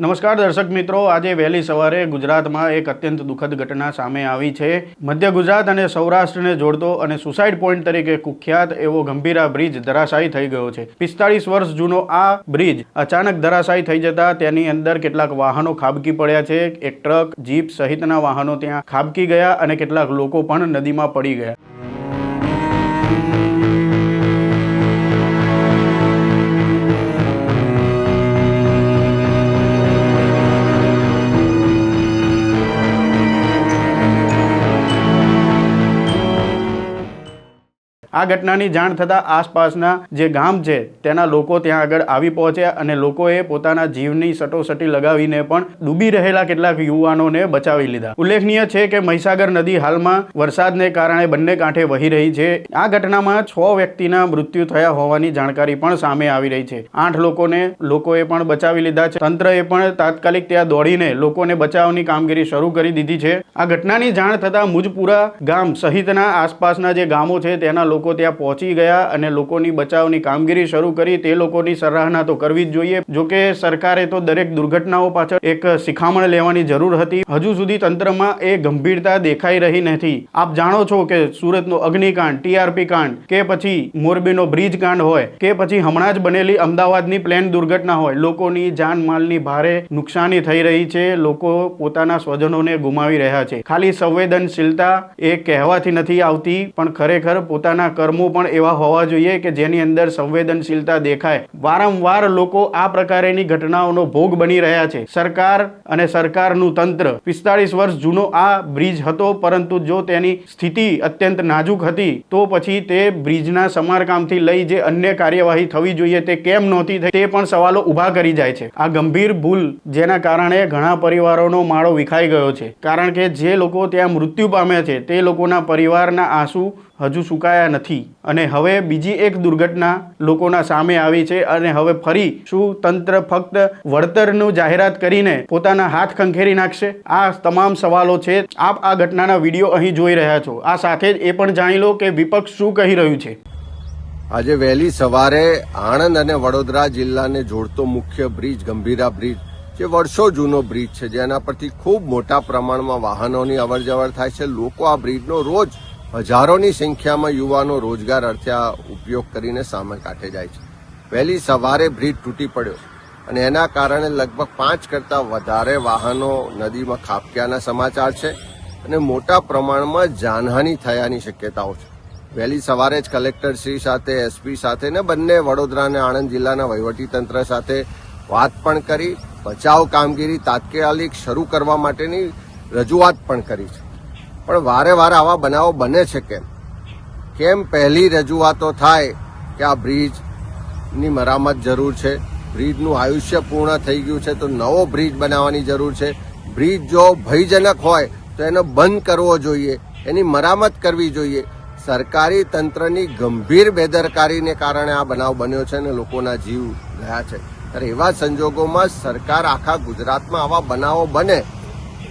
નમસ્કાર દર્શક મિત્રો, આજે વહેલી સવારે ગુજરાતમાં એક અત્યંત દુઃખદ ઘટના સામે આવી છે. મધ્ય ગુજરાત અને સૌરાષ્ટ્રને જોડતો અને સુસાઇડ પોઈન્ટ તરીકે કુખ્યાત એવો ગંભીરા બ્રિજ ધરાશાયી થઈ ગયો છે. પિસ્તાળીસ વર્ષ જૂનો આ બ્રિજ અચાનક ધરાશાયી થઈ જતા તેની અંદર કેટલાક વાહનો ખાબકી પડ્યા છે. એક ટ્રક, જીપ સહિતના વાહનો ત્યાં ખાબકી ગયા અને કેટલાક લોકો પણ નદીમાં પડી ગયા. આ ઘટનાની જાણ થતાં આસપાસના જે ગામ છે, તેના લોકો ત્યાં આગળ આવી પહોંચ્યા અને લોકોએ પોતાના જીવની સટોસટી લગાવીને પણ ડૂબી રહેલા કેટલાક યુવાનોને બચાવી લીધા. ઉલ્લેખનીય છે કે મહીસાગર નદી હાલમાં વરસાદને કારણે બંને કાંઠે વહી રહી છે. આ ઘટનામાં છ વ્યક્તિના મૃત્યુ થયા હોવાની જાણકારી પણ સામે આવી રહી છે. આઠ લોકોને લોકોએ પણ બચાવી લીધા છે. તંત્રએ પણ તાત્કાલિક ત્યાં દોડીને લોકોને બચાવની કામગીરી શરૂ કરી દીધી છે. આ ઘટનાની જાણ થતાં મુજપુરા ગામ સહિતના આસપાસના જે ગામો છે, તેના લોકો ત્યાં પહોંચી ગયા અને લોકોની બચાવની કામગીરી શરૂ કરી. તે લોકોની સરાહના તો કરવી જ જોઈએ. જો કે સરકારે તો દરેક દુર્ઘટનાઓ પાછળ એક શિખામણ લેવાની જરૂર હતી. હજુ સુધી તંત્રમાં એ ગંભીરતા દેખાઈ રહી નથી. આપ જાણો છો કે સુરતનો અગ્નિકાંડ, ટીઆરપી કાંડ, કે પછી મોરબીનો બ્રિજ કાંડ હોય, કે પછી હમણાં જ બનેલી અમદાવાદની પ્લેન દુર્ઘટના હોય, લોકોની જાનમાલની ભારે નુકસાની થઈ રહી છે. લોકો પોતાના સ્વજનોને ગુમાવી રહ્યા છે. ખાલી સંવેદનશીલતા એ કહેવાથી નથી આવતી, પણ ખરેખર પોતાના કર્મો પણ એવા હોવા જોઈએ કે જેની અંદર સંવેદનશીલતા દેખાય. વારંવાર લોકો આ પ્રકારેની ઘટનાઓનો ભોગ બની રહ્યા છે. સરકાર અને સરકારનું તંત્ર પિસ્તાળીસ વર્ષ જૂનો આ બ્રિજ હતો, પરંતુ જો તેની સ્થિતિ અત્યંત નાજુક હતી, તો પછી તે બ્રિજના સમારકામથી લઈ જે અન્ય કાર્યવાહી થવી જોઈએ તે કેમ નહોતી થઈ, તે પણ સવાલો ઊભા કરી જાય છે. આ ગંભીર ભૂલ જેના કારણે ઘણા પરિવારોનો માળો વિખાઈ ગયો છે. કારણ કે જે લોકો ત્યાં મૃત્યુ પામ્યા છે, તે લોકોના પરિવારના આંસુ હજુ સુકાયા નથી. અને હવે બીજી એક દુર્ઘટના લોકોના સામે આવી છે અને હવે ફરી શું તંત્ર ફક્ત વળતરનું જાહેરાત કરીને પોતાના હાથ ખંખેરી નાખશે. આ તમામ સવાલો છે. આપ આ ઘટનાના વીડિયો અહીં જોઈ રહ્યા છો. આ સાથે જ એ પણ જાણી લો કે વિપક્ષ શું કહી રહ્યું છે. આજે વહેલી સવારે આણંદ અને વડોદરા જિલ્લાને જોડતો મુખ્ય બ્રિજ, ગંભીરા બ્રિજ, જે વર્ષો જૂનો બ્રિજ છે, જેના પરથી ખૂબ મોટા પ્રમાણમાં વાહનોની અવરજવર થાય છે. લોકો આ બ્રિજનો રોજ હજારોની સંખ્યામાં યુવાનો રોજગાર અર્થે આ ઉપયોગ કરીને સામે કાંઠે જાય છે. વહેલી સવારે બ્રિજ તૂટી પડ્યો અને એના કારણે લગભગ પાંચ કરતાં વધારે વાહનો નદીમાં ખાબક્યાના સમાચાર છે અને મોટા પ્રમાણમાં જાનહાનિ થયાની શક્યતાઓ છે. વહેલી સવારે જ કલેક્ટર શ્રી સાથે, એસપી સાથે ને બંને વડોદરા અને આણંદ જિલ્લાના વહીવટીતંત્ર સાથે વાત પણ કરી, બચાવ કામગીરી તાત્કાલિક શરૂ કરવા માટેની રજૂઆત પણ કરી છે. પણ વારે વારે આવા બનાવો બને છે કેમ? કેમ પહેલી રજૂઆતો થાય કે આ બ્રિજની મરામત જરૂર છે? બ્રિજનું આયુષ્ય પૂર્ણ થઈ ગયું છે તો નવો બ્રિજ બનાવવાની જરૂર છે. બ્રિજ જો ભયજનક હોય તો એનો બંધ કરવો જોઈએ. એની મરામત કરવી જોઈએ. સરકારી તંત્રની ગંભીર બેદરકારીને કારણે આ બનાવ બન્યો છે અને લોકોના જીવ ગયા છે. ત્યારે એવા સંજોગોમાં સરકાર આખા ગુજરાતમાં આવા બનાવો બને,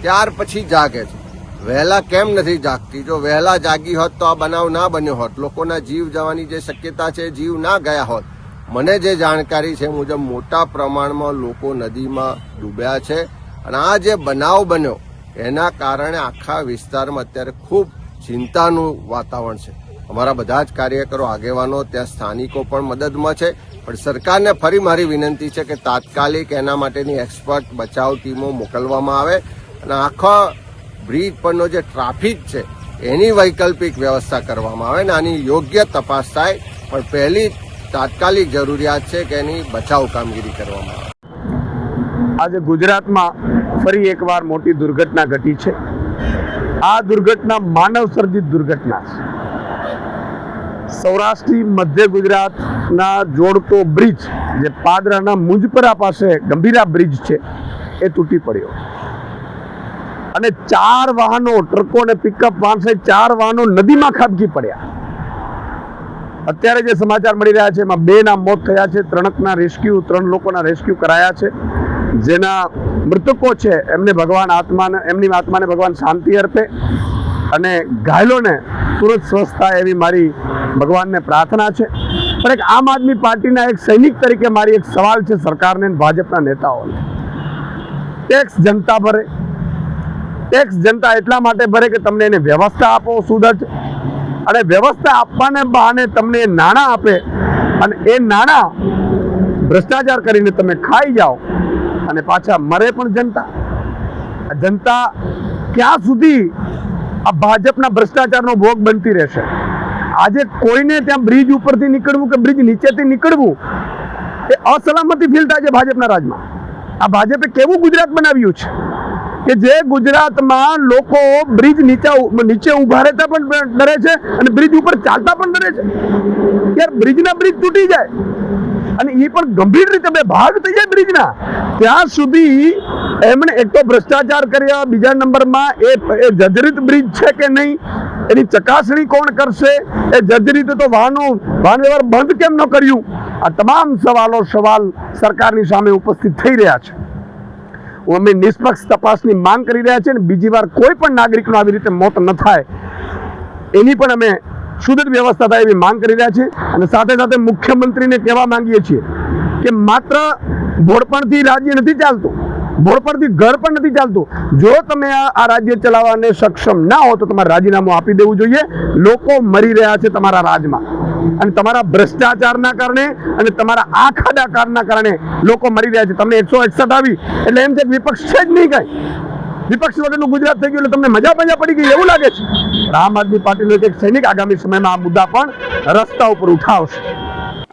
ત્યાર પછી જાગે છે. વહેલા કેમ નથી જાગતી? જો વહેલા જાગી હોત તો આ બનાવ ના બન્યો હોત. લોકોના જીવ જવાની જે શક્યતા છે, જીવ ના ગયા હોત. મને જે જાણકારી છે મુજબ મોટા પ્રમાણમાં લોકો નદીમાં ડૂબ્યા છે અને આ જે બનાવ બન્યો, એના કારણે આખા વિસ્તારમાં અત્યારે ખૂબ ચિંતાનું વાતાવરણ છે. અમારા બધા જ કાર્યકરો, આગેવાનો, ત્યાં સ્થાનિકો પણ મદદમાં છે. પણ સરકારને ફરી મારી વિનંતી છે કે તાત્કાલિક એના માટેની એક્સપર્ટ બચાવ ટીમો મોકલવામાં આવે અને આખા બ્રિજ પરનો જે ટ્રાફિક છે, એની વૈકલ્પિક વ્યવસ્થા કરવામાં આવે ને આની યોગ્ય તપાસ થાય. પણ પહેલી તાત્કાલિક જરૂરિયાત છે કે એની બચાવ કામગીરી કરવામાં આવે. આજે ગુજરાતમાં ફરી એકવાર મોટી દુર્ઘટના ઘટી છે. આ દુર્ઘટના માનવ સર્જિત દુર્ઘટના છે. સૌરાષ્ટ્રી મધ્ય ગુજરાતના જોડતો બ્રિજ, જે પાદરાના મુંજપરા પાસે ગંભીરા બ્રિજ છે, એ તૂટી પડ્યો. અને ચાર વાહનો, ટ્રકો અને પિકઅપ વાહન સહિત ચાર વાહનો નદીમાં ખાબકી પડ્યા. અત્યારે જે સમાચાર મળી રહ્યા છે, એમાં બે ના મોત થયા છે, ત્રણકના રેસ્ક્યુ ત્રણ લોકોના રેસ્ક્યુ કરાયા છે. જેના મૃતકો છે, એમને ભગવાન આત્માને, એમની આત્માને ભગવાન શાંતિ અર્પે અને ઘાયલોને તુરંત સ્વસ્થ થાય એવી મારી ભગવાનને પ્રાર્થના છે. પણ એક આમ આદમી પાર્ટીના એક સૈનિક તરીકે મારી એક સવાલ છે સરકારને ભાજપના નેતાઓને. ટેક્સ જનતા ભરે ટેક્સ જનતા એટલા માટે ભરે કે તમને એને વ્યવસ્થા આપો સુદર્શ અને વ્યવસ્થા આપવાને બહાને તમને નાણાં આપે. અને એ નાણાં ભ્રષ્ટાચાર કરીને તમે ખાઈ જાઓ. અને પાછા મરે પણ જનતા. જનતા ક્યાં સુધી આ ભાજપના ભ્રષ્ટાચારનો ભોગ બનતી રહેશે? આજે કોઈને ત્યાં બ્રિજ ઉપરથી નીકળવું કે બ્રિજ નીચેથી નીકળવું, એ અસલામતી ફીલ થાય છે ભાજપના રાજમાં. આ ભાજપે કેવું ગુજરાત બનાવ્યું છે? કે જે ગુજરાતમાં લોકો બ્રિજ નીચે નીચે ઊભા રહેતા પણ ડરે છે અને બ્રિજ ઉપર ચાલતા પણ ડરે છે. યાર બ્રિજના બ્રિજ તૂટી જાય. અને એ પણ ગંભીર રીતે બે ભાગ થઈ જાય બ્રિજના ત્યાં સુધી એમણે એક તો ભ્રષ્ટાચાર કર્યા, બીજા નંબરમાં એ એ જજરિત બ્રિજ છે કે નહીં, એની ચકાસણી કોણ કરશે? એ જર્જરિત તો વાહનો, વાહન વ્યવહાર બંધ કેમ ન કર્યું? આ તમામ સવાલો સવાલ સરકારની સામે ઉપસ્થિત થઈ રહ્યા છે. અમે નિષ્પક્ષ તપાસની માંગ કરી રહ્યા છીએ અને બીજી વાર કોઈ પણ નાગરિકનું આવી રીતે મોત ન થાય, એની પણ અમે સુદૃઢ વ્યવસ્થા થાય એવી માંગ કરી રહ્યા છીએ. અને સાથે સાથે મુખ્યમંત્રીને કહેવા માંગીએ છીએ કે માત્ર ભોળપણથી રાજ્ય નથી ચાલતું ભોળપણથી ઘર પણ નથી ચાલતું. જો તમે આ રાજ્ય ચલાવવાને સક્ષમ ના હો તો તમારે રાજીનામું આપી દેવું જોઈએ. લોકો મરી રહ્યા છે તમારા રાજમાં. અને તમારા ભ્રષ્ટાચારના કારણે અને તમારા આ ખાડાકારના કારણે લોકો મરી રહ્યા છે. તમને એકસો એકસઠ આવી. એટલે એમ છે કે વિપક્ષ છે જ નહીં કાંઈ. વિપક્ષ વગરનું ગુજરાત થઈ ગયું એટલે તમને મજા મજા પડી ગઈ, એવું લાગે છે. આમ આદમી પાર્ટીનો એક સૈનિક આગામી સમયમાં આ મુદ્દા પણ રસ્તા ઉપર ઉઠાવશે.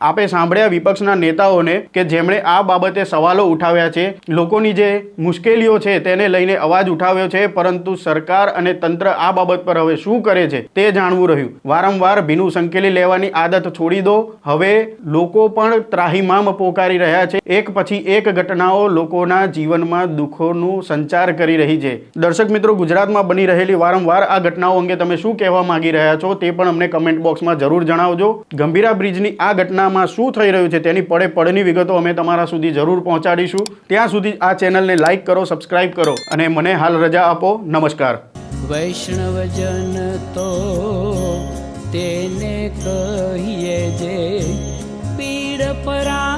આપે સાંભળ્યા વિપક્ષના નેતાઓને કે જેમણે આ બાબતે સવાલો ઉઠાવ્યા છે. લોકોની જે મુશ્કેલીઓ છે તેને લઈને અવાજ ઉઠાવ્યો છે, પરંતુ સરકાર અને તંત્ર આ બાબત પર હવે શું કરે છે તે જાણવું રહ્યું. વારંવાર ભીનું સંકેલી લેવાની આદત છોડી દો. હવે લોકો પણ ત્રાહિમામ પોકારી રહ્યા છે. એક પછી એક ઘટનાઓ લોકોના જીવનમાં દુઃખોનું સંચાર કરી રહી છે. દર્શક મિત્રો, ગુજરાતમાં બની રહેલી વારંવાર આ ઘટનાઓ અંગે તમે શું કહેવા માંગી રહ્યા છો તે પણ અમને કમેન્ટ બોક્સમાં જરૂર જણાવજો. ગંભીરા બ્રિજની આ ઘટનામાં શું થઈ રહ્યું છે તેની પડે પડની વિગતો અમે તમારા સુધી જરૂર પહોંચાડીશું. ત્યાં સુધી આ ચેનલને લાઈક કરો, સબસ્ક્રાઇબ કરો અને મને હાલ રજા આપો. નમસ્કાર. વૈષ્ણવજન તો તેને કહીએ જે પીડ પરાઈ